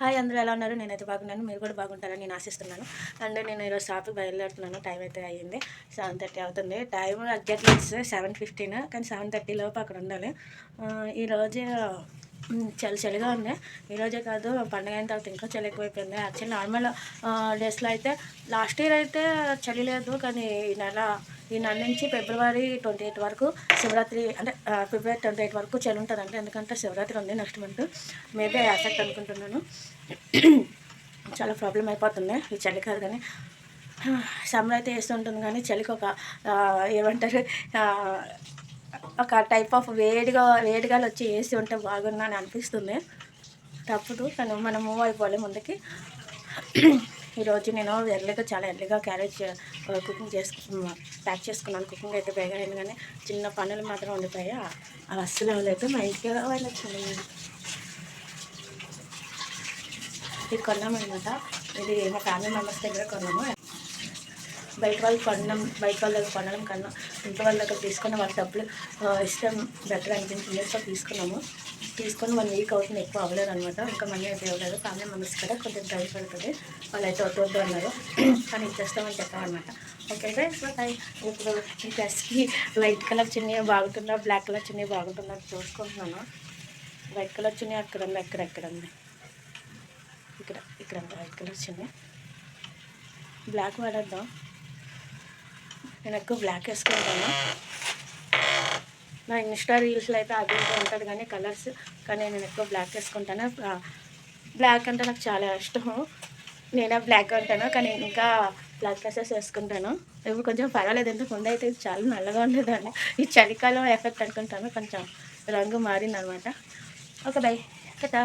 Hi అందరూ ఎలా ఉన్నారు? నేనైతే బాగున్నాను. మీరు కూడా బాగుంటారని నేను ఆశిస్తున్నాను. అండ్ నేను ఈరోజు షాప్కి బయలుదేరుతున్నాను. టైం అయితే అయ్యింది. సెవెన్ థర్టీ అవుతుంది. టైం ఎగ్జాక్ట్లీ సెవెన్ ఫిఫ్టీన్ కానీ సెవెన్ థర్టీ లోపు అక్కడ ఉండాలి. ఈరోజు చలి చలిగా ఉంది. ఈరోజే కాదు పండుగ అయిన తర్వాత ఇంకా చలి ఎక్కువైపోయింది. యాక్చువల్లీ నార్మల్ డేస్లో అయితే లాస్ట్ ఇయర్ అయితే చలి లేదు కానీ ఈ నెల ఈ నెల నుంచి ఫిబ్రవరి ట్వంటీ ఎయిట్ వరకు శివరాత్రి అంటే ఫిబ్రవరి ట్వంటీ ఎయిట్ వరకు చలి ఉంటుంది అంటే ఎందుకంటే శివరాత్రి ఉంది నెక్స్ట్ మంత్. మేబీ ఎఫెక్ట్ అనుకుంటున్నాను. చాలా ప్రాబ్లం అయిపోతుంది. ఈ చలి కాదు కానీ సమ్మర్ అయితే వేస్తుంటుంది కానీ చలికి ఒక ఏమంటారు ఒక టైప్ ఆఫ్ వేడిగా వేడిగాలు వచ్చి వేసి ఉంటే బాగుంది అని అనిపిస్తుంది. తప్పదు. కానీ మనం మూవ్ అయిపోవాలి ముందుకి. ఈరోజు నేను ఎర్లీగా చాలా ఎర్లీగా క్యారేజ్ కుకింగ్ చేసుకు ప్యాక్ చేసుకున్నాను. కుకింగ్ అయితే బేగా అయింది కానీ చిన్న పనులు మాత్రం ఉండిపోయి అవి అస్సలు అవ్వలేదు. మా ఇంటికి వెళ్ళొచ్చాను ఇది కొన్నామన్నమాట. ఇది మా ఫ్యామిలీ మెంబర్స్ దగ్గర కొన్నాము. బయట వాళ్ళు కొనడం బయట వాళ్ళ దగ్గర కొనడం కన్నా ఇంట్లో వాళ్ళ దగ్గర తీసుకున్న వాళ్ళ డబ్బులు ఇష్టం బెటర్ అనిపించింది సో తీసుకున్నాము. తీసుకొని వన్ వీక్ అవుతుంది ఎక్కువ అవ్వలేదు అనమాట ఇంకా మనీ అయితే ఇవ్వలేదు. ఫ్యామిలీ మెంబర్స్ కదా కొంచెం టైం పడుతుంది. వాళ్ళు అయితే వద్దు అన్నారు. కానీ ఇచ్చేస్తామని చెప్పామన్నమాట ఓకే గైస్ బాయ్ ఇప్పుడు ఈ డ్రెస్కి వైట్ కలర్ చున్నీ బాగుంటుందా బ్లాక్ కలర్ చున్నీ బాగుంటుందా చూసుకుంటున్నాను. వైట్ కలర్ చున్నీ అక్కడ ఉంది అక్కడ ఎక్కడ ఉంది. ఇక్కడ ఇక్కడ వైట్ కలర్ చున్నీ. బ్లాక్ వాడేద్దాం. నేను ఎక్కువ బ్లాక్ వేసుకుంటాను నా ఇన్స్టా రీల్స్లో అయితే అది ఉంటుంది కానీ కలర్స్ కానీ నేను ఎక్కువ బ్లాక్ వేసుకుంటాను బ్లాక్ అంటే నాకు చాలా ఇష్టం నేనే బ్లాక్ ఉంటాను కానీ ఇంకా బ్లాక్ డ్రెస్సెస్ వేసుకుంటాను. ఇప్పుడు కొంచెం పర్వాలేదు ఎందుకు ముందు అయితే చాలా నల్లగా ఉండేదాన్ని. ఈ చలికాలం ఎఫెక్ట్ అనుకుంటాను కొంచెం రంగు మారిందనమాట. ఓకే బై కదా